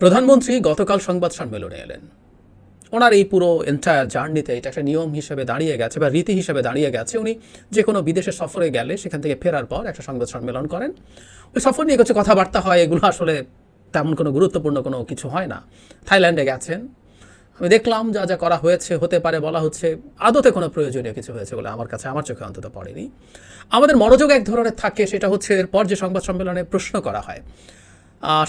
প্রধানমন্ত্রী গতকাল সংবাদ সম্মেলনে এলেন। ওনার এই পুরো এন্টায়ার জার্নিতে এটা একটা নিয়ম হিসেবে দাঁড়িয়ে গেছে বা রীতি হিসেবে দাঁড়িয়ে গেছে। উনি যে কোনো বিদেশে সফরে গেলে সেখান থেকে ফেরার পর একটা সংবাদ সম্মেলন করেন। ওই সফর নিয়ে কিছু কথাবার্তা হয়, এগুলো আসলে তেমন কোনো গুরুত্বপূর্ণ কোনো কিছু হয় না। থাইল্যান্ডে গেছেন। আমি দেখলাম যা যা করা হয়েছে, হতে পারে বলা হচ্ছে আদতে কোনো প্রয়োজনীয় কিছু হয়েছে বলে আমার কাছে, আমার চোখে অন্তত পড়েনি। আমাদের মনোযোগ এক ধরনের থাকে, সেটা হচ্ছে এরপর যে সংবাদ সম্মেলনে প্রশ্ন করা হয়।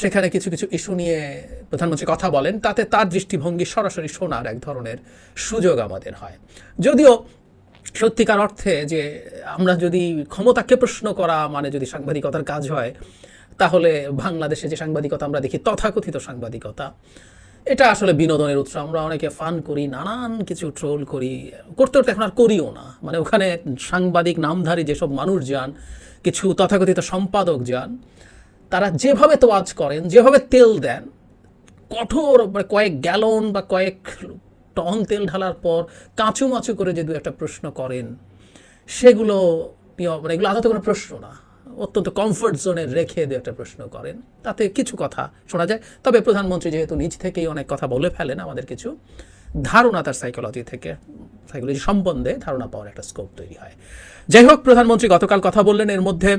সেখানে কিছু কিছু ইস্যু নিয়ে প্রধানমন্ত্রী কথা বলেন, তাতে তার দৃষ্টিভঙ্গি সরাসরি শোনার এক ধরনের সুযোগ আমাদের হয়। যদিও সত্যিকার অর্থে যে আমরা যদি ক্ষমতাকে প্রশ্ন করা মানে যদি সাংবাদিকতার কাজ হয়, তাহলে বাংলাদেশে যে সাংবাদিকতা আমরা দেখি, তথাকথিত সাংবাদিকতা, এটা আসলে বিনোদনের উৎস। আমরা অনেকে ফান করি, নানান কিছু ট্রোল করি, করতে করতে এখন আর করিও না। মানে ওখানে সাংবাদিক, নামধারী যেসব মানুষ যান, কিছু তথাকথিত সম্পাদক যান তারা যেভাবে তোয়াজ করেন, যেভাবে তেল দেন, কঠোর মানে কয়েক গ্যালন বা কয়েক টন তেল ঢালার পর কাঁচু মাচু করে যে দু একটা প্রশ্ন করেন, সেগুলো মানে এগুলো আদতে কোনো প্রশ্ন না, অত্যন্ত কমফোর্ট জোনে রেখে দু একটা প্রশ্ন করেন। তাতে কিছু কথা শোনা যায়। তবে প্রধানমন্ত্রী যেহেতু নিজ থেকেই অনেক কথা বলে ফেলেন আমাদের কিছু ধারণা তার সাইকোলজি থেকে সাইকোলজি সম্বন্ধে ধারণা পাওয়ার একটা স্কোপ তৈরি হয়। যাই হোক, প্রধানমন্ত্রী গতকাল কথা বললেন, এর মধ্যে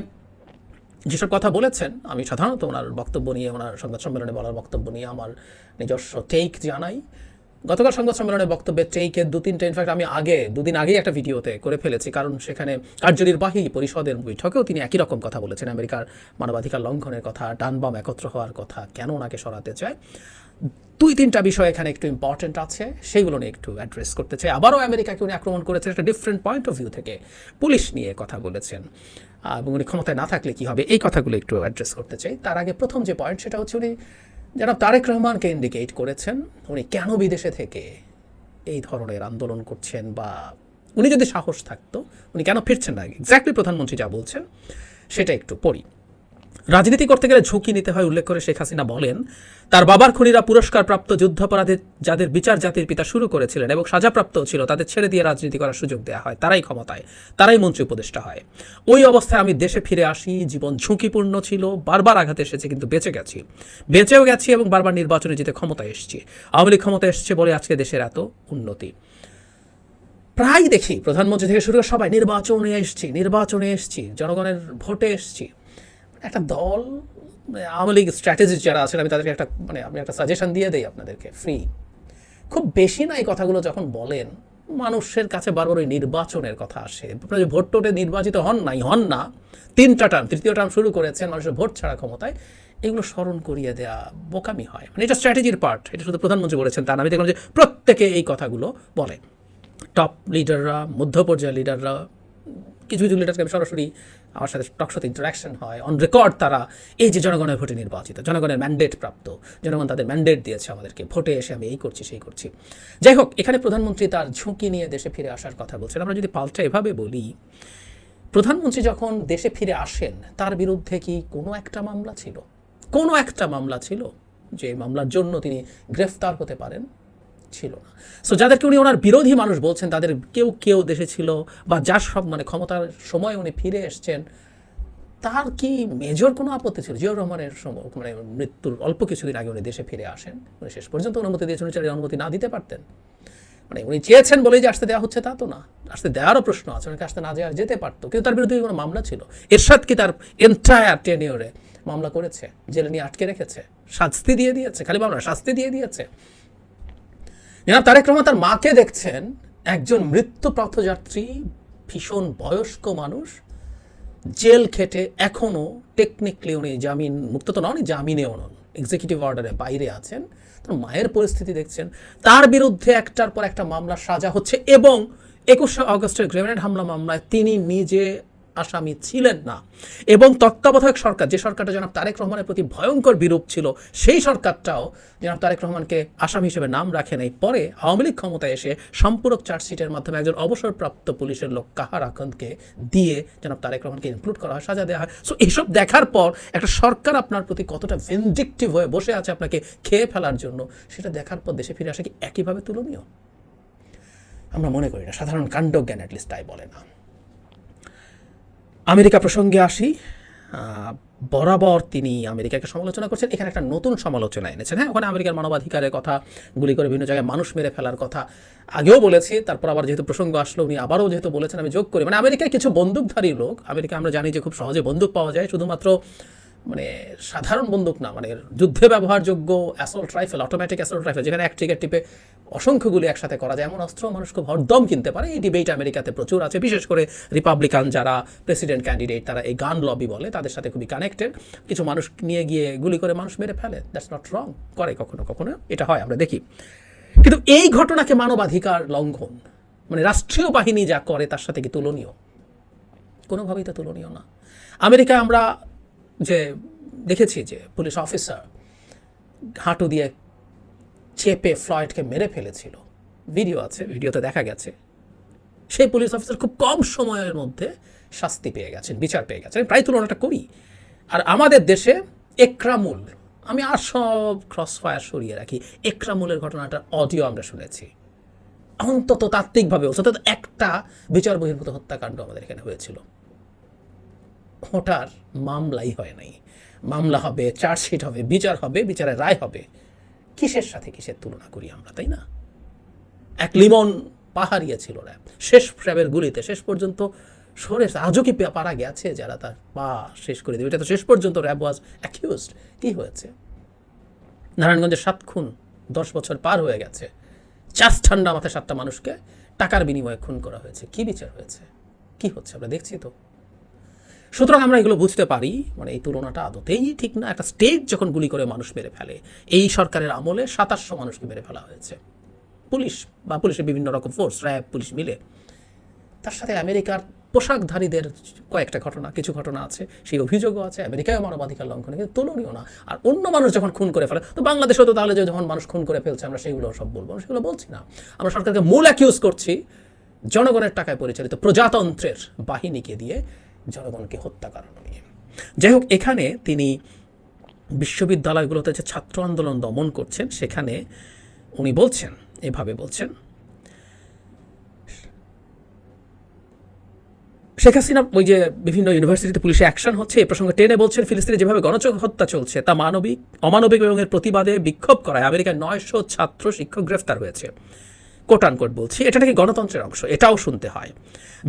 যেসব কথা বলেছেন, আমি সাধারণত ওনার বক্তব্য নিয়ে, ওনার সংবাদ সম্মেলনে বলার বক্তব্য নিয়ে আমার নিজস্ব টেক জানাই। গতকাল সংবাদ সম্মেলনে বক্তব্যে টেকের দু তিনটে ইনফ্যাক্ট আমি আগে, দুদিন আগেই একটা ভিডিওতে করে ফেলেছি, কারণ সেখানে কার্যনির্বাহী পরিষদের বৈঠকেও তিনি একই রকম কথা বলেছেন। আমেরিকার মানবাধিকার লঙ্ঘনের কথা ডানবাম একত্র হওয়ার কথা, কেন ওনাকে সরাতে চায়? দুই তিনটা বিষয় এখানে একটু ইম্পর্টেন্ট আছে সেইগুলো নিয়ে একটু অ্যাড্রেস করতে চাই। আবারও আমেরিকাকে উনি আক্রমণ করেছেন, একটা ডিফারেন্ট পয়েন্ট অফ ভিউ থেকে। পুলিশ নিয়ে কথা বলেছেন। এবং উনি ক্ষমতায় না থাকলে কি হবে? এই কথাগুলো একটু অ্যাড্রেস করতে চাই। তার আগে প্রথম যে পয়েন্ট সেটা হচ্ছে উনি যারা তারেক রহমানকে ইন্ডিকেট করেছেন। উনি কেন বিদেশে থেকে এই ধরনের আন্দোলন করছেন বা উনি যদি সাহস থাকতো, উনি কেন ফিরছেন না? এক্স্যাক্টলি প্রধানমন্ত্রী যা বলছেন, সেটা একটু পড়ি। রাজনীতি করতে গেলে ঝুঁকি নিতে হয় উল্লেখ করে শেখ হাসিনা বলেন, তার বাবার খুনিরা পুরস্কারপ্রাপ্ত যুদ্ধাপরাধের যাদের বিচার জাতির পিতা শুরু করেছিলেন এবং সাজাপ্রাপ্ত ছিল তাদের ছেড়ে দিয়ে রাজনীতি করার সুযোগ দেওয়া হয়, তারাই ক্ষমতায়, তারাই মন্ত্রী উপদেষ্টা হয়। ওই অবস্থায় আমি দেশে ফিরে আসি, জীবন ঝুঁকিপূর্ণ ছিল, বারবার আঘাত এসেছে কিন্তু বেঁচে গেছি, বেঁচেও গেছি এবং বারবার নির্বাচনে জিতে ক্ষমতায় এসেছি, আওয়ামী লীগ ক্ষমতায় এসছে বলে আজকে দেশের এত উন্নতি। প্রায় দেখি প্রধানমন্ত্রী থেকে শুরু করে সবাই নির্বাচনে এসছি নির্বাচনে এসছি, জনগণের ভোটে এসছি। একটা দল মানে আওয়ামী লীগ স্ট্র্যাটেজিস্ট যারা আছেন, আমি তাদেরকে একটা মানে আমি একটা সাজেশন দিয়ে দিই আপনাদেরকে ফ্রি খুব বেশি না এই কথাগুলো যখন বলেন, মানুষের কাছে বারবার ওই নির্বাচনের কথা আসে। আপনারা যে ভোট টোটে নির্বাচিত হন নাই, হন না, তিনটা টার্ম তৃতীয় টার্ম শুরু করেছেন, মানুষের ভোট ছাড়া ক্ষমতায়, এগুলো স্মরণ করিয়ে দেওয়া বোকামি হয়। মানে এটা স্ট্র্যাটেজির পার্ট এটা শুধু প্রধানমন্ত্রী বলেছেন তা আমি দেখলাম যে প্রত্যেকে এই কথাগুলো বলে। টপ লিডাররা মধ্য পর্যায়ের লিডাররা কিছু কিছু লিডারকে আমি সরাসরি আমার সাথে টকশোতে ইন্টারাকশন হয়। অন রেকর্ড তারা এই যে জনগণের ভোটে নির্বাচিত, জনগণের ম্যান্ডেট প্রাপ্ত, জনগণ তাদের ম্যান্ডেট দিয়েছে আমাদেরকে, ভোটে এসে আমি এই করছি, সেই করছি। যাই হোক, এখানে প্রধানমন্ত্রী তার ঝুঁকি নিয়ে দেশে ফিরে আসার কথা বলছেন। আমরা যদি পাল্টা এভাবে বলি, প্রধানমন্ত্রী যখন দেশে ফিরে আসেন, তার বিরুদ্ধে কি কোনো একটা মামলা ছিল? কোনো একটা মামলা ছিল যে মামলার জন্য তিনি গ্রেফতার হতে পারেন? ছিল। সো যাদেরকে উনি ওনার বিরোধী মানুষ বলছেন, তাদের কেউ কেউ দেশে ছিল বা যার সব মানে ক্ষমতার সময় উনি ফিরে এসছেন, তার কি মেজর কোনো আপত্তি ছিল? জিয়াউর রহমানের মানে মৃত্যুর অল্প কিছুদিন আগে উনি দেশে ফিরে আসেন। উনি শেষ পর্যন্ত অনুমতি দিয়েছেন, উনি অনুমতি না দিতে পারতেন। মানে উনি চেয়েছেন বলেই যে আসতে দেওয়া হচ্ছে তা তো না। আসতে দেওয়ারও প্রশ্ন আছে ওনাকে আসতে না যাওয়া যেতে পারতো। কিন্তু তার বিরুদ্ধে কোনো মামলা ছিল। এরশাদ কি তার এন্টায়ার টেনিওরে মামলা করেছে? জেলে নিয়ে আটকে রেখেছে? শাস্তি দিয়ে দিয়েছে? খালি মামলা শাস্তি দিয়ে দিয়েছে? জনাব তারেক রহমান তার মাকে দেখছেন, একজন মৃত্যু পথযাত্রী, ভীষণ বয়স্ক মানুষ, জেল খেটে এখনও টেকনিক্যালি উনি জামিন মুক্ত তো নন জামিনেও নন এক্সিকিউটিভ অর্ডারে বাইরে আছেন, তার মায়ের পরিস্থিতি দেখছেন, তার বিরুদ্ধে একটার পর একটা মামলা সাজা হচ্ছে এবং একুশে অগস্টের গ্রেনেড হামলা মামলায় তিনি নিজে আসামি ছিলেন না। এবং তত্ত্বাবধায়ক সরকার, যে সরকারটা জনাব তারেক রহমানের প্রতি ভয়ঙ্কর বিরূপ ছিল, সেই সরকারটাও জনাব তারেক রহমানকে আসামি হিসেবে নাম রাখে নাই। পরে আওয়ামী লীগ ক্ষমতায় এসে সম্পূরক চার্জশিটের মাধ্যমে একজন অবসরপ্রাপ্ত পুলিশের লোক কাহার আখন্দকে দিয়ে জনাব তারেক রহমানকে ইনক্লুড করা হয়, সাজা দেওয়া হয়। সো এসব দেখার পর একটা সরকার আপনার প্রতি কতটা ভেন্ডিকটিভ হয়ে বসে আছে আপনাকে খেয়ে ফেলার জন্য, সেটা দেখার পর দেশে ফিরে আসা কি একইভাবে তুলনীয়? আমরা মনে করি না, সাধারণ কাণ্ডজ্ঞান অ্যাটলিস্ট তাই বলে না। আমেরিকা প্রসঙ্গে আসি। বরাবর তিনি আমেরিকাকে সমালোচনা করছেন। এখানে একটা নতুন সমালোচনা এনেছেন। হ্যাঁ ওখানে আমেরিকার মানবাধিকারের কথা, গুলি করে বিভিন্ন জায়গায় মানুষ মেরে ফেলার কথা আগেও বলেছি। তারপর আবার যেহেতু প্রসঙ্গ আসলো, উনি আবারও যেহেতু বলেছেন, আমি যোগ করি। মানে আমেরিকায় কিছু বন্দুকধারী লোক, আমেরিকা আমরা জানি যে খুব সহজে বন্দুক পাওয়া যায়, শুধুমাত্র মানে সাধারণ বন্দুক না মানে যুদ্ধে ব্যবহারযোগ্য assault rifle automatic assault rifle যেখানে এক ট্রিগার টিপে অসংখ্যগুলি একসাথে করা যায়। এমন অস্ত্র মানুষ খুব হরদম কিনতে পারে। এই ডিবেট আমেরিকাতে প্রচুর আছে। বিশেষ করে রিপাবলিকান যারা প্রেসিডেন্ট ক্যান্ডিডেট তারা এই গান লবি বলে। তাদের সাথে খুবই কানেক্টেড কিছু মানুষ নিয়ে গিয়ে গুলি করে মানুষ মেরে ফেলে। দ্যাটস নট রং করে কখনো কখনো। এটা হয়, আমরা দেখি। কিন্তু এই ঘটনাকে মানবাধিকার লঙ্ঘন মানে রাষ্ট্রীয় বাহিনী যা করে, তার সাথে কি তুলনীয়? কোনোভাবেই তো তুলনীয় না। আমেরিকায় আমরা যে দেখেছি যে পুলিশ অফিসার হাঁটু দিয়ে চেপে ফ্লয়েডকে মেরে ফেলেছিল। ভিডিও আছে, ভিডিওতে দেখা গেছে। সেই পুলিশ অফিসার খুব কম সময়ের মধ্যে শাস্তি পেয়ে গেছেন, বিচার পেয়ে গেছেন। প্রায় তুলনাটা করি। আর আমাদের দেশে একরামুল, আমি আর সব ক্রস ফায়ার সরিয়ে রাখি। একরামুলের ঘটনাটার অডিও আমরা শুনেছি। অন্তত তাত্ত্বিকভাবে অন্তত একটা বিচার বহির্ভূত হত্যাকাণ্ড আমাদের এখানে হয়েছিল। ওটার মামলাই হয় নাই। মামলা হবে, চার্জশিট হবে, বিচার হবে, বিচারের রায় হবে। কিসের সাথে কিসের তুলনা করি আমরা, তাই না? এক লিমন পাহাড়িয়ে ছিল র্যাব। শেষ র্যাবের গুলিতে, শেষ পর্যন্ত সরে আজও কি পারা গেছে যারা তার পা শেষ করে দেবে? এটা তো শেষ পর্যন্ত র্যাব ওয়াজ অ্যাকিউজড কি হয়েছে? নারায়ণগঞ্জের সাত খুন, দশ বছর পার হয়ে গেছে। চাষ ঠান্ডা মাথায় সাতটা মানুষকে টাকার বিনিময়ে খুন করা হয়েছে। কি বিচার হয়েছে? কি হচ্ছে? আমরা দেখছি তো। সুতরাং আমরা এগুলো বুঝতে পারি মানে এই তুলনাটা আদতেই ঠিক না। একটা স্টেট যখন গুলি করে মানুষ মেরে ফেলে, এই সরকারের আমলে সাতাশশো মানুষকে মেরে ফেলা হয়েছে। পুলিশ বা পুলিশের বিভিন্ন রকম ফোর্স র্যাব পুলিশ মিলে। তার সাথে আমেরিকার পোশাকধারীদের কয়েকটা ঘটনা, কিছু ঘটনা আছে, সেই অভিযোগও আছে। আমেরিকায় মানবাধিকার লঙ্ঘনে, কিন্তু তুলনীয় না। আর অন্য মানুষ যখন খুন করে ফেলে, তো বাংলাদেশেও তো তাহলে যখন মানুষ খুন করে ফেলছে, আমরা সেগুলো সব বলব সেগুলো বলছি না। আমরা সরকারকে মূল অ্যাকিউজ করছি জনগণের টাকায় পরিচালিত প্রজাতন্ত্রের বাহিনীকে দিয়ে। জনগণকে হত্যা করানো নিয়ে। যাই হোক এখানে তিনি বিশ্ববিদ্যালয়গুলোতে যে ছাত্র আন্দোলন দমন করছেন, সেখানে উনি বলছেন, এভাবে বলছেন, শেখ হাসিনা ওই যে বিভিন্ন ইউনিভার্সিটিতে পুলিশে অ্যাকশন হচ্ছে এই প্রসঙ্গে টেনে বলছেন, ফিলিস্তিনে যেভাবে গণচক হত্যা চলছে, তা মানবিক, অমানবিক এবং এর প্রতিবাদে বিক্ষোভ করায় আমেরিকার নয়শো ছাত্র শিক্ষক গ্রেফতার হয়েছে। কোট আনকোট বলছি, এটা নাকি গণতন্ত্রের অংশ, এটাও শুনতে হয়।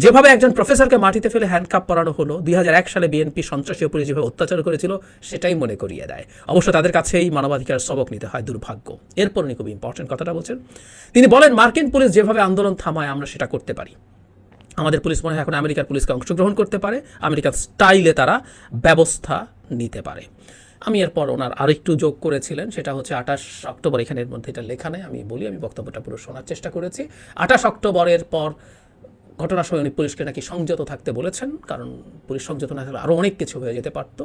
যেভাবে একজন প্রফেসরকে মাটিতে ফেলে হ্যান্ডকাপ পরানো হলো, দুই হাজার এক সালে বিএনপি সন্ত্রাসী উপরে যেভাবে অত্যাচার করেছিল, সেটাই মনে করিয়ে দেয়। অবশ্য তাদের কাছেই মানবাধিকার সবক নিতে হয়, দুর্ভাগ্য। এরপর উনি খুব ইম্পর্টেন্ট কথাটা বলছেন। তিনি বলেন, মার্কিন পুলিশ যেভাবে আন্দোলন থামায়, আমরা সেটা করতে পারি। আমাদের পুলিশ মনে হয় এখন আমেরিকার পুলিশকে অংশগ্রহণ করতে পারে, আমেরিকার স্টাইলে তারা ব্যবস্থা নিতে পারে। আমি এরপর ওনার আরেকটু যোগ করেছিলেন, সেটা হচ্ছে আঠাশ অক্টোবর এখানের মধ্যে এটা লেখা নেই, আমি বলি, আমি বক্তব্যটা পুরো শোনার চেষ্টা করেছি। আঠাশ অক্টোবরের পর ঘটনার সময় উনি পুলিশকে নাকি সংযত থাকতে বলেছেন, কারণ পুলিশ সংযত না থাকলে আরও অনেক কিছু হয়ে যেতে পারত।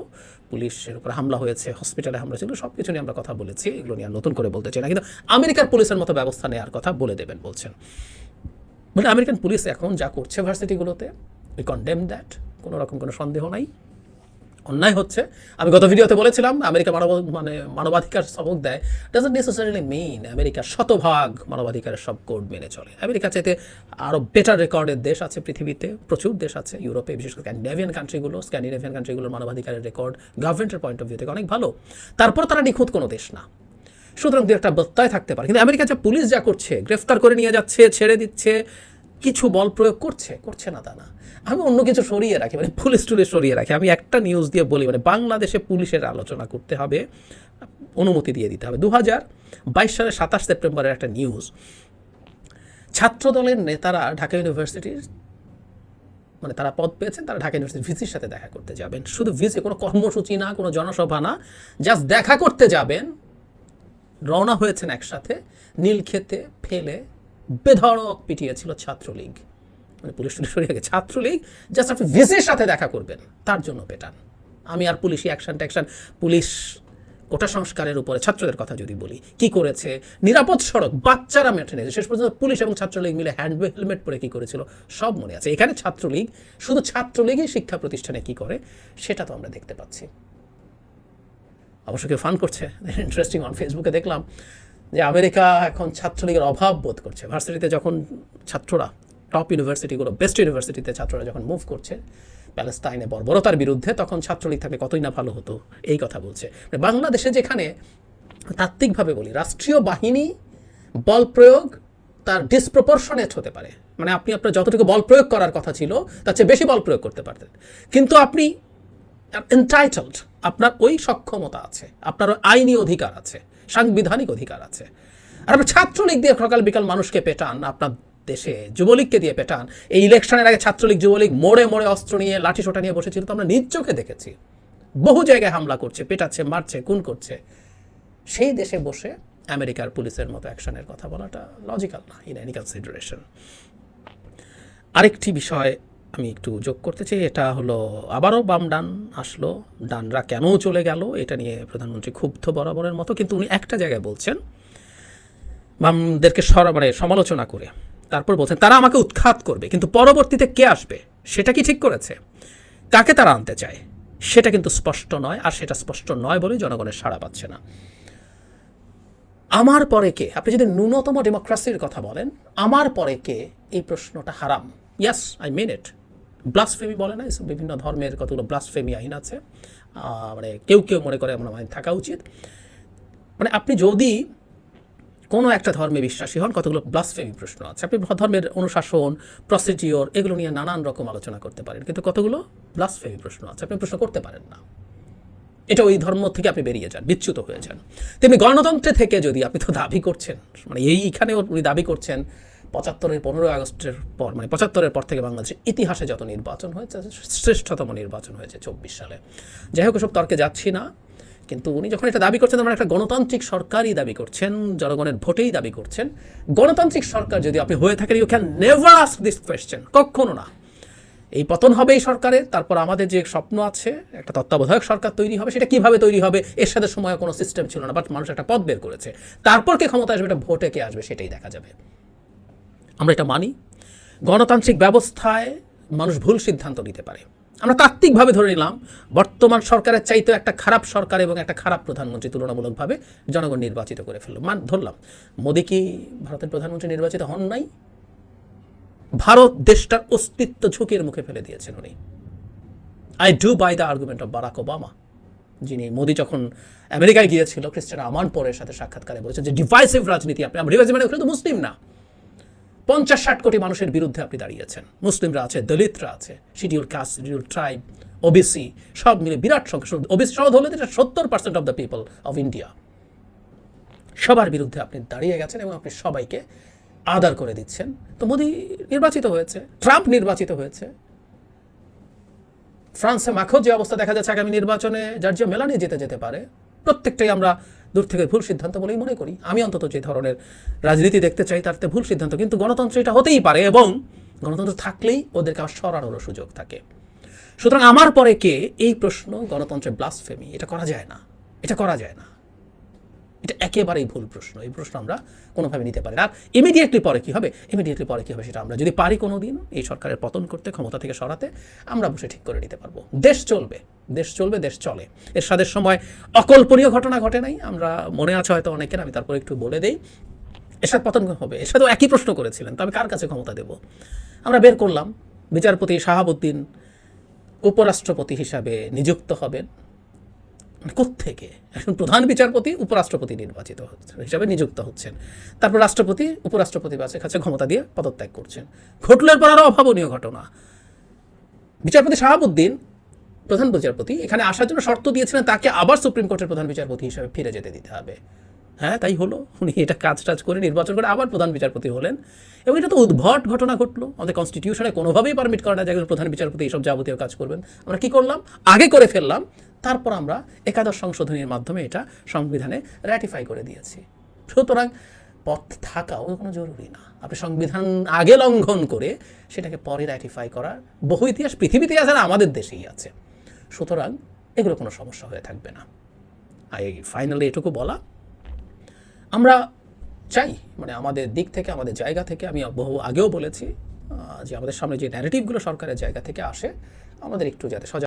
পুলিশের উপর হামলা হয়েছে, হসপিটালে হামলা ছিল সব কিছু নিয়ে আমরা কথা বলেছি, এগুলো নিয়ে আর নতুন করে বলতে চাই না, কিন্তু আমেরিকার পুলিশের মতো ব্যবস্থা নেওয়ার কথা বলে দেবেন বলছেন। মানে আমেরিকান পুলিশ এখন যা করছে ভার্সিটিগুলোতে, উই কন্ডেম দ্যাট কোনো রকম কোনো সন্দেহ নাই। অন্যায় হচ্ছে। আমি গত ভিডিওতে বলেছিলাম, আমেরিকা মানব মানে মানবাধিকার সবক দেয় ডাজন্ট নেসেসারিলি মেইন আমেরিকা শতভাগ মানবাধিকারের সব কোড মেনে চলে। আমেরিকা চাইতে আরও বেটার রেকর্ডের দেশ আছে পৃথিবীতে, প্রচুর দেশ আছে ইউরোপে, বিশেষ করে স্ক্যান্ডিনেভিয়ান কান্ট্রিগুলো স্ক্যান্ডিনেভিয়ান কান্ট্রিগুলোর মানবাধিকারের রেকর্ড গভর্নমেন্টের পয়েন্ট অফ ভিউ থেকে অনেক ভালো। তারপর তারা নিখুঁত কোনো দেশ না। সুতরাং দু একটা বত্তায় থাকতে পারে। কিন্তু আমেরিকা যা পুলিশ যা করছে, গ্রেফতার করে নিয়ে যাচ্ছে, ছেড়ে দিচ্ছে কিছু বল প্রয়োগ করছে করছে না তা না। আমি অন্য কিছু সরিয়ে রাখি মানে পুলিশ টুলিশ সরিয়ে রাখি। আমি একটা নিউজ দিয়ে বলি মানে বাংলাদেশে পুলিশের আলোচনা করতে হবে, অনুমতি দিয়ে দিতে হবে। দু হাজার বাইশ সালের সাতাশ সেপ্টেম্বরের একটা নিউজ ছাত্রদলের নেতারা ঢাকা ইউনিভার্সিটির মানে তারা পদ পেয়েছেন, তারা ঢাকা ইউনিভার্সিটির ভিসির সাথে দেখা করতে যাবেন। শুধু ভিসি, কোনো কর্মসূচি না, কোনো জনসভা না জাস্ট দেখা করতে যাবেন। রওনা হয়েছেন একসাথে, নীলক্ষেতে ফেলে বেধড়ক পিটিয়েছিল ছাত্রলীগ। মানে পুলিশ টুলিশ সরিয়ে গেছে। ছাত্রলীগ জাস্ট আপনি ভিসির সাথে দেখা করবেন, তার জন্য পেটান। আমি আর পুলিশি অ্যাকশন ট্যাকশন পুলিশ কোটা সংস্কারের উপরে ছাত্রদের কথা যদি বলি, কি করেছে? নিরাপদ সড়ক, বাচ্চারা মেটে নিয়েছে শেষ পর্যন্ত পুলিশ এবং ছাত্রলীগ মিলে হ্যান্ড হেলমেট পরে কি করেছিল, সব মনে আছে। এখানে ছাত্রলীগ, শুধু ছাত্রলীগই শিক্ষা প্রতিষ্ঠানে কি করে, সেটা তো আমরা দেখতে পাচ্ছি। অবশ্য কেউ ফান করছে। ইন্টারেস্টিং অন ফেসবুকে দেখলাম। যে আমেরিকা এখন ছাত্রলীগের অভাব বোধ করছে। ভার্সিটিতে যখন ছাত্ররা টপ ইউনিভার্সিটিগুলো বেস্ট ইউনিভার্সিটিতে ছাত্ররা যখন মুভ করছে, প্যালেস্তাইনে বর্বরতার বিরুদ্ধে, তখন ছাত্রলীগ থাকলে কতই না ভালো হতো, এই কথা বলছে। মানে বাংলাদেশে যেখানে তাত্ত্বিকভাবে বলি, রাষ্ট্রীয় বাহিনী বল প্রয়োগ তার ডিসপ্রপোর্শনেট হতে পারে। মানে আপনি আপনার যতটুকু বল প্রয়োগ করার কথা ছিল, তার চেয়ে বেশি বল প্রয়োগ করতে পারতেন। কিন্তু আপনি এন্টাইটেলড আপনার ওই সক্ষমতা আছে, আপনার আইনি অধিকার আছে। সাংবিধানিক অধিকার আছে। আর আপনি ছাত্রলীগ দিয়ে সকাল বিকাল মানুষকে পেটান, আপনার দেশে যুবলীগকে দিয়ে পেটান। এই ইলেকশনের আগে ছাত্রলীগ, যুবলীগ মোড়ে মোড়ে অস্ত্র নিয়ে, লাঠি সোটা নিয়ে বসেছিল তো আমরা নিজ চোখে দেখেছি। বহু জায়গায় হামলা করছে, পেটাচ্ছে, মারছে, খুন করছে। সেই দেশে বসে আমেরিকার পুলিশের মতো অ্যাকশনের কথা বলাটা লজিক্যাল না ইন এনি কনসিডারেশন আরেকটি বিষয় আমি একটু যোগ করতে চাই, এটা হলো আবারও বাম ডান আসলো। ডানরা কেন চলে গেল, এটা নিয়ে প্রধানমন্ত্রী ক্ষুব্ধ বরাবরের মতো, কিন্তু উনি একটা জায়গায় বলছেন, বামদেরকে সরা মানে সমালোচনা করে। তারপর বলছেন, তারা আমাকে উৎখাত করবে, কিন্তু পরবর্তীতে কে আসবে? সেটা কি ঠিক করেছে? কাকে তারা আনতে চায়? সেটা কিন্তু স্পষ্ট নয়, আর সেটা স্পষ্ট নয় বলেই জনগণের সাড়া পাচ্ছে না। আমার পরে কে? আপনি যদি ন্যূনতম ডেমোক্রাসির কথা বলেন, আমার পরে কে এই প্রশ্নটা হারাম? Yes I mean it blasphemy বলে না, এসব বিভিন্ন ধর্মের কতগুলো ব্লাসফেমি আইন আছে। মানে কেউ কেউ মনে করে এমন আইন থাকা উচিত। মানে আপনি যদি কোনো একটা ধর্মে বিশ্বাসী হন, কতগুলো ব্লাসফেমি প্রশ্ন আছে। আপনি ধর্মের অনুশাসন প্রসিডিওর এগুলো নিয়ে নানান রকম আলোচনা করতে পারেন, কিন্তু কতগুলো ব্লাসফেমি প্রশ্ন আছে, আপনি প্রশ্ন করতে পারেন না। এটা ওই ধর্ম থেকে আপনি বেরিয়ে যান, বিচ্যুত হয়ে যান। তেমনি গণতন্ত্রে থেকে যদি আপনি তো দাবি করছেন মানে এইখানে উনি দাবি করছেন পঁচাত্তরের পনেরোই আগস্টের পর মানে পঁচাত্তরের পর থেকে বাংলাদেশের ইতিহাসে যত নির্বাচন হয়েছে শ্রেষ্ঠতম নির্বাচন হয়েছে চব্বিশ সালে। যাই হোক সব তর্কে যাচ্ছি না, কিন্তু উনি যখন এটা দাবি করছেন মানে একটা গণতান্ত্রিক সরকারই দাবি করছেন, জনগণের ভোটেই দাবি করছেন। গণতান্ত্রিক সরকার, যদি আপনি হয়ে থাকেন you can never ask this question কখনো না। এই পতন হবে এই সরকারের, তারপর আমাদের যে স্বপ্ন আছে, একটা তত্ত্বাবধায়ক সরকার তৈরি হবে, সেটা কীভাবে তৈরি হবে, এর সাথে সময় কোনো সিস্টেম ছিল না বাট মানুষ একটা পথ বের করেছে। তারপর কে ক্ষমতা আসবে এটা ভোটে কে আসবে, সেটাই দেখা যাবে। আমরা এটা মানি। গণতান্ত্রিক ব্যবস্থায় মানুষ ভুল সিদ্ধান্ত নিতে পারে। আমরা তাত্ত্বিকভাবে ধরে নিলাম, বর্তমান সরকারের চাইতে একটা খারাপ সরকার এবং একটা খারাপ প্রধানমন্ত্রী তুলনামূলকভাবে জনগণ নির্বাচিত করে ফেলল। মান, ধরলাম, মোদী কি ভারতের প্রধানমন্ত্রী নির্বাচিত হন নাই? ভারত দেশটার অস্তিত্ব ঝুঁকির মুখে ফেলে দিয়েছেন উনি। I do by the argument of Barack Obama যিনি মোদি যখন আমেরিকায় গিয়েছিল, খ্রিস্টান আমান পরের সাথে সাক্ষাৎকারে বলেছেন যে ডিভাইসিভ রাজনীতি আপনি ডিভাইসিভ মানে ওখানে তো মুসলিম না। পঞ্চাশ ষাট কোটি মানুষের বিরুদ্ধে আপনি দাঁড়িয়েছেন। মুসলিমরা আছে, দলিতরা আছে, schedule caste, schedule tribe, OBC, সব মিলে বিরাট সংখ্যা ওবিসি সহ ধরলে এটা সত্তর percent of the people of India সবার বিরুদ্ধে আপনি দাঁড়িয়ে গেছেন এবং আপনি সবাইকে আদার করে দিচ্ছেন। তো মোদি নির্বাচিত হয়েছে, ট্রাম্প নির্বাচিত হয়েছে। ফ্রান্সে মাখো যে অবস্থা দেখা যাচ্ছে আগামী নির্বাচনে জার্জিয়া মেলানি যেতে যেতে পারে। প্রত্যেকটাই আমরা দূর থেকে ভুল সিদ্ধান্ত বলেই মনে করি। আমি অন্তত যে ধরনের রাজনীতি দেখতে চাই, তার ভুল সিদ্ধান্ত। কিন্তু গণতন্ত্র এটা হতেই পারে এবং গণতন্ত্র থাকলেই ওদেরকে আবার সরানোরও সুযোগ থাকে। সুতরাং আমার পরে কে? এই প্রশ্ন গণতন্ত্রের ব্লাসফেমি এটা করা যায় না। এটা করা যায় না। এটা একেবারেই ভুল প্রশ্ন। এই প্রশ্ন আমরা কোনোভাবে নিতে পারি না। আর ইমিডিয়েটলি পরে কী হবে? ইমিডিয়েটলি পরে কী হবে সেটা আমরা যদি পারি কোনো দিন এই সরকারের পতন করতে, ক্ষমতা থেকে সরাতে, আমরা বসে ঠিক করে নিতে পারব। দেশ চলবে দেশ চলবে, দেশ চলে। এরশাদের সময় অকল্পনীয় ঘটনা ঘটে নাই। আমরা মনে আছে হয়তো অনেকের, আমি তারপর একটু বলে দেই। এরশাদ পতন হবে। এরশাদও একই প্রশ্ন করেছিলেন তবে কার কাছে ক্ষমতা দেব? আমরা বের করলাম। বিচারপতি শাহাবুদ্দিন উপরাষ্ট্রপতি হিসাবে নিযুক্ত হবেন। মানে কোত্থেকে? এখন প্রধান বিচারপতি, উপরাষ্ট্রপতি নির্বাচিত হিসাবে নিযুক্ত হচ্ছেন। তারপর রাষ্ট্রপতি, উপরাষ্ট্রপতি বাসের কাছে ক্ষমতা দিয়ে পদত্যাগ করছেন। ঘটলের পর আরও অভাবনীয় ঘটনা। বিচারপতি শাহাবুদ্দিন, প্রধান বিচারপতি, এখানে আসার জন্য শর্ত দিয়েছিলেন তাকে আবার সুপ্রিম কোর্টের প্রধান বিচারপতি হিসাবে ফিরে যেতে দিতে হবে। হ্যাঁ তাই হলো। উনি এটা কাজ টাজ করে নির্বাচন করে আবার প্রধান বিচারপতি হলেন। এবং এটা তো উদ্ভট ঘটনা ঘটলো। আমাদের কনস্টিটিউশনে কোনোভাবেই পারমিট করে না যে প্রধান বিচারপতি এইসব যাবতীয় কাজ করবেন। আমরা কি করলাম? আগে করে ফেললাম। তারপর আমরা একাদশ সংশোধনীর মাধ্যমে এটা সংবিধানে র্যাটিফাই করে দিয়েছি। সুতরাং পথ থাকাও কোনো জরুরি না। আপনি সংবিধান আগে লঙ্ঘন করে সেটাকে পরে র্যাটিফাই করার বহু ইতিহাস পৃথিবীতে আছে না, আমাদের দেশেই আছে। সুতরাং এগুলো কোনো সমস্যা হয়ে থাকবে না। আর এই ফাইনালি এটুকু বলা। আমরা চাই মানে আমাদের দিক থেকে, আমাদের জায়গা থেকে, আমি বহু আগেও বলেছি যে আমাদের সামনে যে ন্যারেটিভগুলো সরকারের জায়গা থেকে আসে, আমাদের একটু যাতে সজাগ